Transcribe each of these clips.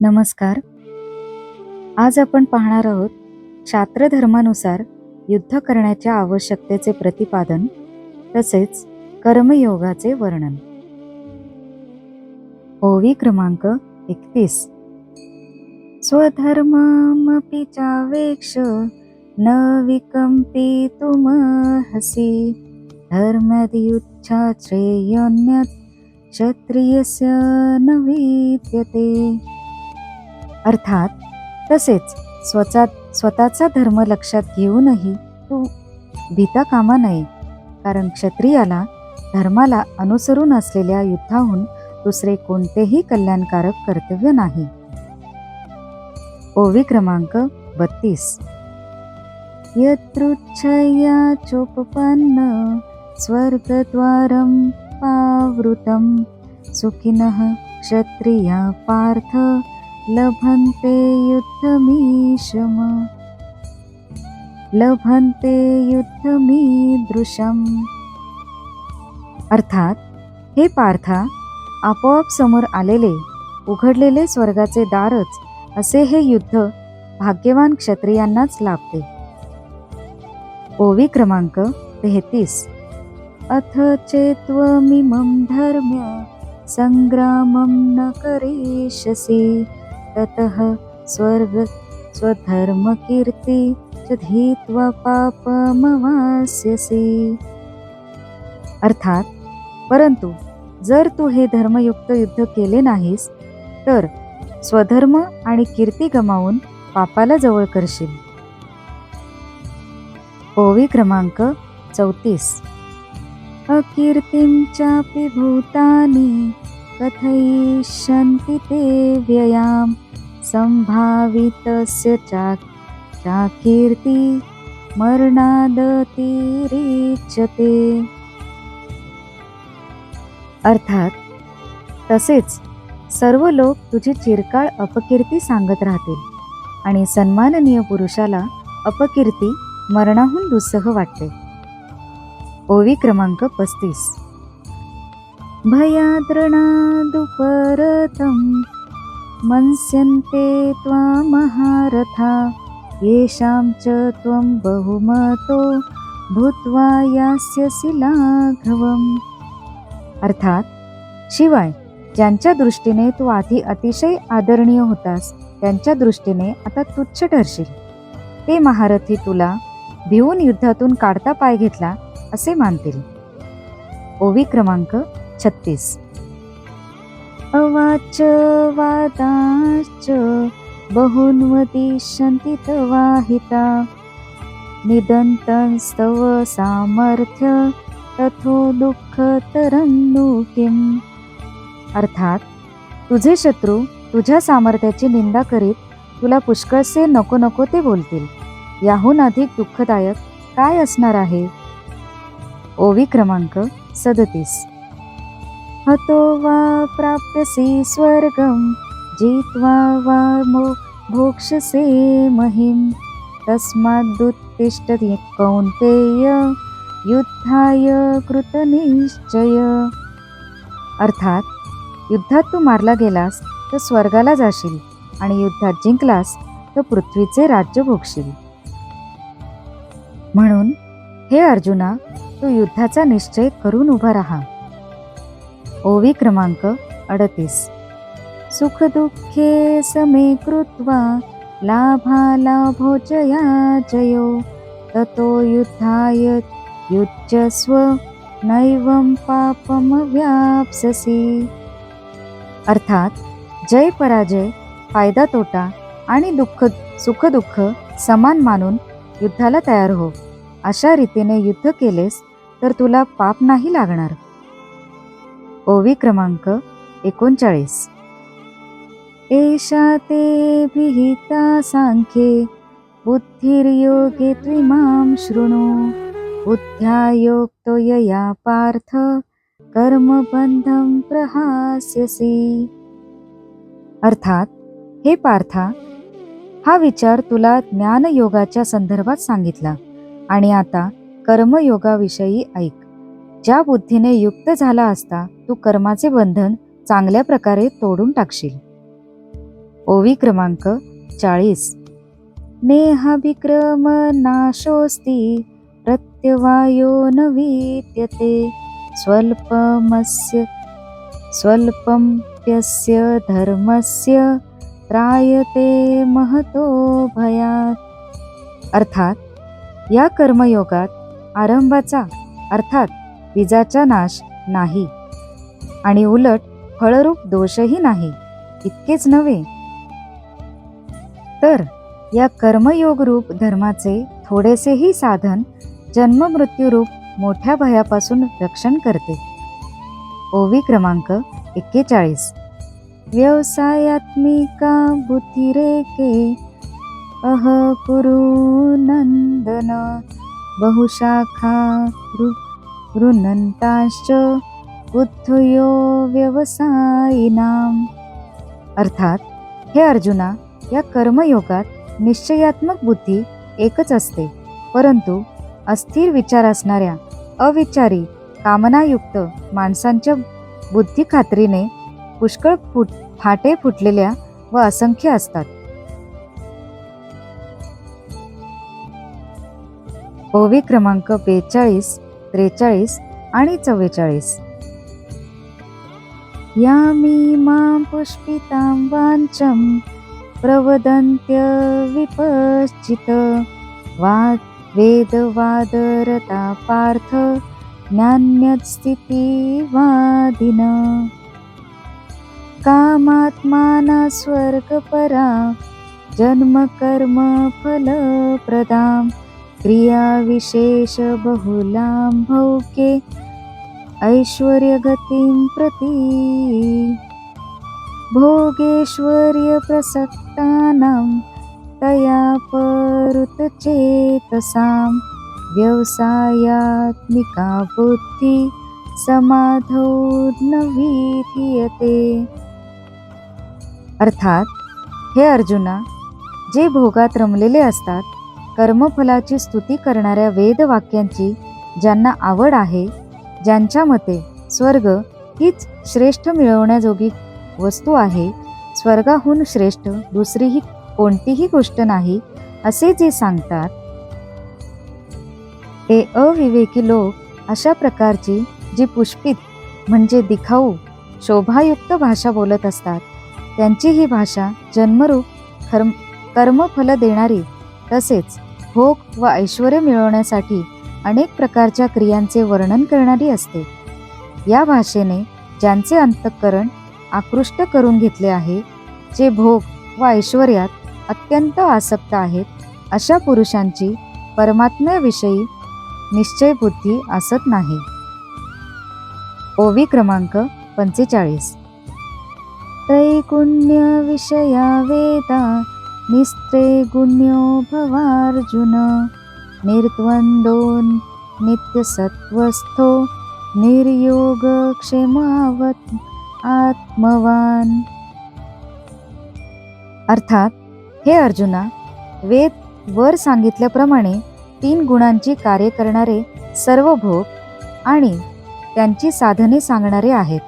नमस्कार. आज आपण पाहणार आहोत शास्त्रधर्मानुसार युद्ध करण्याच्या आवश्यकतेचे प्रतिपादन तसेच कर्मयोगाचे वर्णन. ओवी क्रमांक एकतीस. स्वधर्ममपि चावेक्ष न विकम्पितुमर्हसि धर्मद्युच्छा श्रेयोन्यत क्षत्रियस्य न विद्यते अर्थात तसेच स्वचा स्वतःचा धर्म लक्षात घेऊनही तू भीता कामा नये. कारण क्षत्रियाला धर्माला अनुसरून असलेल्या युद्धाहून दुसरे कोणतेही कल्याणकारक कर्तव्य नाही. ओवी क्रमांक बत्तीस. यदृच्छया चोपपन्न स्वर्गद्वारं पावृतं सुखिनः क्षत्रिया पार्थ लभन्ते युद्धमीशम। लभन्ते युद्धमीदृशम। अर्थात हे पार्था आपोआप समोर आलेले उघडलेले स्वर्गाचे दारच असे हे युद्ध भाग्यवान क्षत्रियांनाच लाभते. ओवी क्रमांक तेहतीस. अथ चेत्वमिमं धर्म्य संग्रामं न करिष्यसि। ततः स्वर्ग स्वधर्मकीर्ति च धीत्वा पापमवास्यसि। अर्थात परंतु जर तू हे धर्मयुक्त युद्ध केले नाहीस तर स्वधर्म आणि कीर्ती गमावून पापाला जवळ करशील. ओवी क्रमांक चौतीस. अकीर्तिं चापि भूतानि कथयिष्यन्ति ते व्ययां सम्भावितस्य चा चाकीर्ति मरणादतिरिच्यते. अर्थात तसेच सर्व लोक तुझी चिरकाळ अपकीर्ती सांगत राहतील आणि सन्माननीय पुरुषाला अपकीर्ती मरणाहून दुस्सह वाटते. ओवी क्रमांक पस्तीस. भयाद्रणादुपरतम मन्स्यन्ते त्वामहारथा येषां च त्वं बहुमतो भूत्वा यास्यसि लाघवम् अर्थात शिवाय ज्यांच्या दृष्टीने तू आधी अतिशय आदरणीय होतास त्यांच्या दृष्टीने आता तुच्छ ठरशील. ते महारथी तुला भिवून युद्धातून काढता पाय घेतला असे मानतील. ओवी क्रमांक छत्तीस. अवाच वादाश्च बहुन्वदिष्यन्ति तवाहिता। निदन्तस्तव सामर्थ्य तथो दुःखतरन्नु किम् अर्थात तुझे शत्रू तुझ्या सामर्थ्याची निंदा करीत तुला पुष्कळसे नको नको ते बोलतील. याहून अधिक दुःखदायक काय असणार आहे? ओवी क्रमांक सदतीस. हतो वा प्राप्यसे स्वर्गं जित्वा वा मो भोक्षसे महिं। तस्मादुत्तिष्ठ कौन्तेय युद्धाय कृतनिश्चय। अर्थात युद्धात तू मारला गेलास तर स्वर्गाला जाशील आणि युद्धात जिंकलास तर पृथ्वीचे राज्य भोगशील। म्हणून हे अर्जुना तू युद्धाचा निश्चय करून उभा राहा। ओवी क्रमांक अडतीस. सुखदुःखे समे कृत्वा लाभालाभो जया जयो ततो युद्धाय युज्यस्व नैवं पापमव्याप्स्यसि अर्थात जय पराजय फायदा तोटा आणि दुःख सुखदुःख समान मानून युद्धाला तयार हो. अशा रीतीने युद्ध केलेस तर तुला पाप नाही लागणार. ओवी क्रमांक एकोणचाळीस. एषा ते विहिता सांख्ये बुद्धिर्योगे त्विमां शृणु बुद्ध्यायोक्तो यया पार्थ कर्मबंधं प्रहास्यसी. अर्थात हे पार्था हा विचार तुला ज्ञानयोगाच्या संदर्भात सांगितला आणि आता कर्मयोगाविषयी ऐक. ज्या बुद्धीने युक्त झाला असता तू कर्माचे बंधन चांगल्या प्रकारे तोडून टाकशील. ओवी क्रमांक चाळीस. नेहाभिक्रम नाशोस्ती प्रत्यवायो न विद्यते स्वल्पमस्य स्वल्पम्प्यस्य धर्मस्य त्रायते महतो भयात. अर्थात या कर्मयोगात आरंभाचा अर्थात बीजाचा नाश नाही. आणि उलट फळरूप दोषही नाही इतकेच नव्हे. तर या कर्मयोग रूप धर्माचे थोडेसेही साधन जन्ममृत्यूरूप मोठ्या भयापासून रक्षण करते. ओवी क्रमांक एक्केचाळीस. व्यवसायात्मिका बुद्धिरेके अह कुरु नंदन बहुशाखा वृ बुद्धयो व्यवसायिनाम. अर्थात हे अर्जुना या कर्मयोगात निश्चयात्मक बुद्धी एकच असते. परंतु अस्थिर विचार असणाऱ्या अविचारी कामनायुक्त माणसांच्या बुद्धी खात्रीने पुष्कळ फुट फाटे फुटलेल्या व असंख्य असतात. ओवी क्रमांक बेचाळीस त्रेचाळीस आणि चव्वेचाळीस. यामी मां पुष्पितां वाञ्चं प्रवदन्त्य विपश्चित वाद वेदवादरता पार्थ ज्ञान्यस्थितिवादिन. कामात्माना स्वर्गपरा जन्मकर्म फलप्रदां क्रियाविशेषबहुलां भौके ऐश्वर्यगतिं प्रति भोगेश्वर्यप्रसक्तानां तया परुतचेतसां व्यवसायात्मिका बुद्धि समाधौ न विधीयते अर्थात हे अर्जुना जे भोगात रमलेले असतात कर्मफलाची स्तुती करणाऱ्या वेदवाक्यांची ज्यांना आवड आहे ज्यांच्या मते स्वर्ग हीच श्रेष्ठ मिळवण्याजोगी वस्तू आहे स्वर्गाहून श्रेष्ठ दुसरीही कोणतीही गोष्ट नाही असे जे सांगतात. ते अविवेकी लोक अशा प्रकारची जी पुष्पित म्हणजे दिखाऊ शोभायुक्त भाषा बोलत असतात त्यांची ही भाषा जन्मरूप कर्म कर्मफल देणारी तसेच भोग व ऐश्वर मिळवण्यासाठी अनेक प्रकारच्या क्रियांचे वर्णन करणारी असते. या भाषेने ज्यांचे अंतःकरण आकृष्ट करून घेतले आहे जे भोग व ऐश्वर्यात अत्यंत आसक्त आहेत अशा पुरुषांची परमात्म्याविषयी निश्चय बुद्धी असत नाही. ओवी क्रमांक पंचेचाळीस. त्रैगुण्य विषया वेदा निस्त्रैगुण्यो भवार्जुन निर्द्वन्द्वो नित्यसत्त्वस्थो निर्योगक्षेमावत् आत्मवान। अर्थात हे अर्जुना वेद वर सांगितल्याप्रमाणे तीन गुणांची कार्य करणारे सर्व भोग आणि त्यांची साधने सांगणारे आहेत.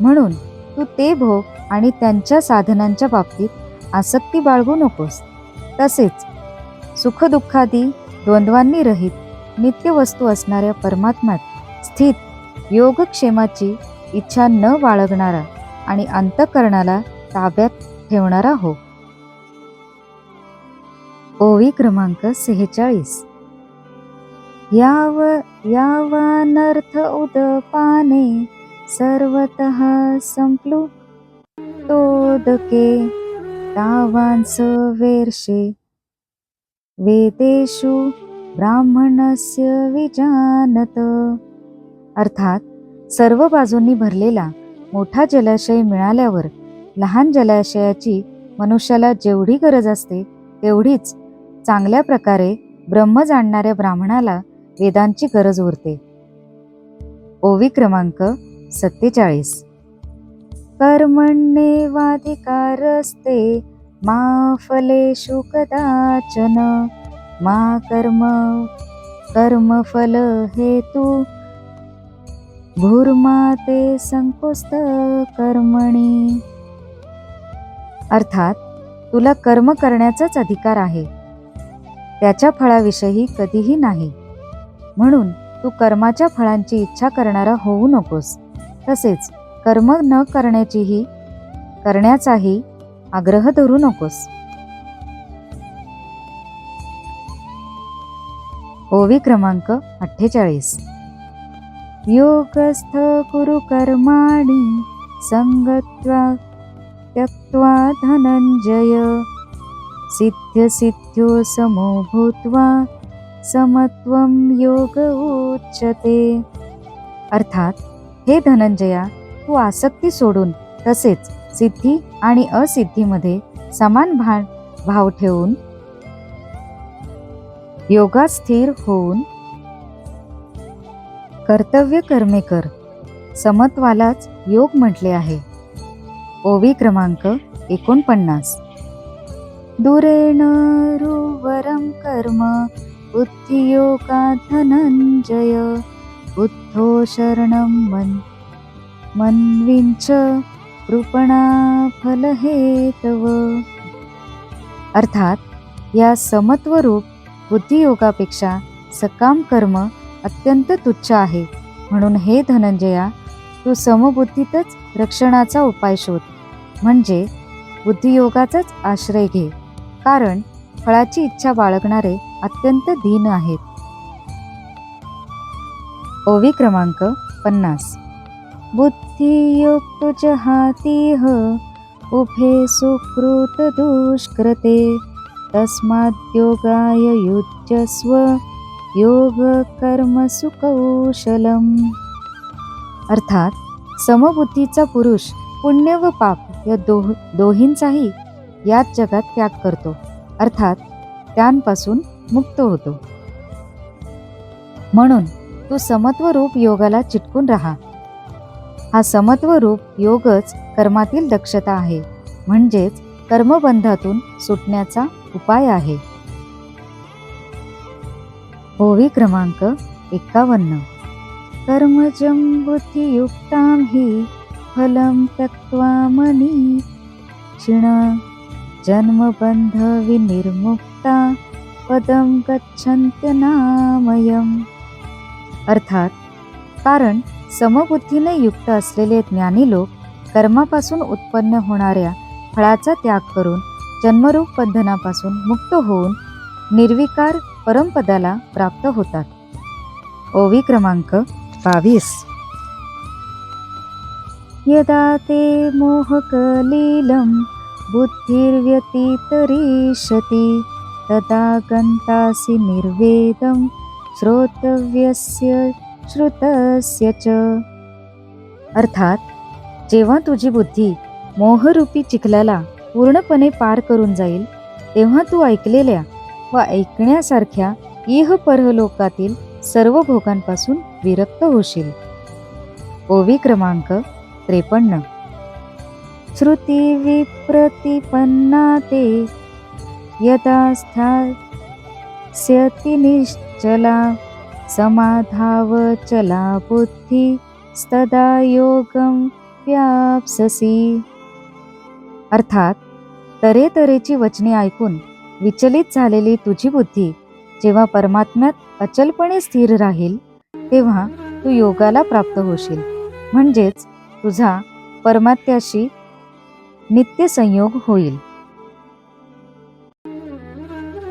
म्हणून तू ते भोग आणि त्यांच्या साधनांच्या बाबतीत आसक्ती बाळगू नकोस. तसेच सुखदुःखादी द्वंद्वांनी रहित नित्य वस्तू असणाऱ्या परमात्म्यात स्थित योगक्षेमाची इच्छा न बाळगणारा आणि अंतकरणाला ताब्यात ठेवणारा हो. ओवी क्रमांक सेहेचाळीस. याव यावानर्थ उदपाने सर्वतः संप्लुतोदके तावांस वेर्षे. वेदेषु ब्राह्मणस्य विजानत. अर्थात सर्व बाजूंनी भरलेला मोठा जलाशय मिळाल्यावर लहान जलाशयाची मनुष्याला जेवढी गरज असते तेवढीच चांगल्या प्रकारे ब्रह्म जाणणाऱ्या ब्राह्मणाला वेदांची गरज उरते. ओवी क्रमांक सत्तेचाळीस. कर्मण्येवाधिकारस्ते मा फलेषु कदाचन मा कर्म कर्मफल हेतु. भूर्मा ते संकुस्त कर्मणी. अर्थात तुला कर्म करण्याचाच अधिकार आहे. त्याच्या फळाविषयी कधीही नाही. म्हणून तू कर्माच्या फळांची इच्छा करणारा होऊ नकोस. तसेच कर्म न करण्याचीही करण्याचाही आग्रह धरू नकोस. ओवी क्रमांक अठ्ठेचाळीस. योगस्थ कुरु कर्माणि संगत्वा त्यक्त्वा धनंजय सिद्ध सिद्ध्यो समो भूत्वा समत्वम योग उच्यते। अर्थात हे धनंजया तू आसक्ती सोडून तसेच सिद्धी आणि असिद्धीमध्ये समान भान भाव ठेवून योगा स्थिर होऊन कर्तव्य कर्मे कर समत्वालाच योग म्हटले आहे. ओवी क्रमांक एकोणपन्नास. दुरेण रुवरम कर्म बुद्धियोगा धनंजय बुद्धो शरण मन मन्विंच कृपणा फलहेतव अर्थात या समत्वरूप बुद्धियोगापेक्षा सकाम कर्म अत्यंत तुच्छ आहे. म्हणून हे धनंजया तू समबुद्धीतच रक्षणाचा उपाय शोध. म्हणजे बुद्धियोगाचाच आश्रय घे. कारण फळाची इच्छा बाळगणारे अत्यंत दीन आहेत. ओवी क्रमांक पन्नास. बुद्धियुक्त जहातीह उभे सुकृत दुष्कृते तस्माद्योगाय युज्यस्व योग कर्म सुकौशलम. अर्थात समबुद्धीचा पुरुष पुण्य व पाप या दोह दोहींचाही याच जगात त्याग करतो. अर्थात त्यांपासून मुक्त होतो. म्हणून तू समत्वरूप योगाला चिटकून राहा. हा समत्वरूप योगच कर्मातील दक्षता आहे. म्हणजेच कर्मबंधातून सुटण्याचा उपाय आहे. ओवी क्रमांक एकावन्न कर्मजंबुद्धियुक्तां ही हि फलं त्यक्त्वा मनी विनिर्मुक्ता जन्मबंधविनिर्मुक्ता पदं गच्छन्त्यनामयम् अर्थात कारण समबुद्धीने युक्त असलेले ज्ञानी लोक कर्मापासून उत्पन्न होणाऱ्या फळाचा त्याग करून जन्मरूप बंधनापासून मुक्त होऊन निर्विकार परमपदाला प्राप्त होतात. ओवी क्रमांक बावीस. यदा ते मोहकलीलं बुद्धिर्व्यतितरिष्यति तदा गन्तासि निर्वेदं श्रोतव्यस्य श्रुतस्य च. अर्थात जेव्हा तुझी बुद्धी मोहरूपी चिखलाला पूर्णपणे पार करून जाईल तेव्हा तू ऐकलेल्या व ऐकण्यासारख्या इह परलोकातील सर्व भोगांपासून विरक्त होशील. ओवी क्रमांक त्रेपन्न. श्रुती विप्रतिपन्ना ते यदा निश्चला समाधावचला बुद्धी स्तदा योगम व्यापससी. अर्थात तरेतरेची वचने ऐकून विचलित झालेली तुझी बुद्धी जेव्हा परमात्म्यात अचलपणे स्थिर राहील तेव्हा तू योगाला प्राप्त होशील. म्हणजेच तुझा परमात्याशी नित्य संयोग होईल.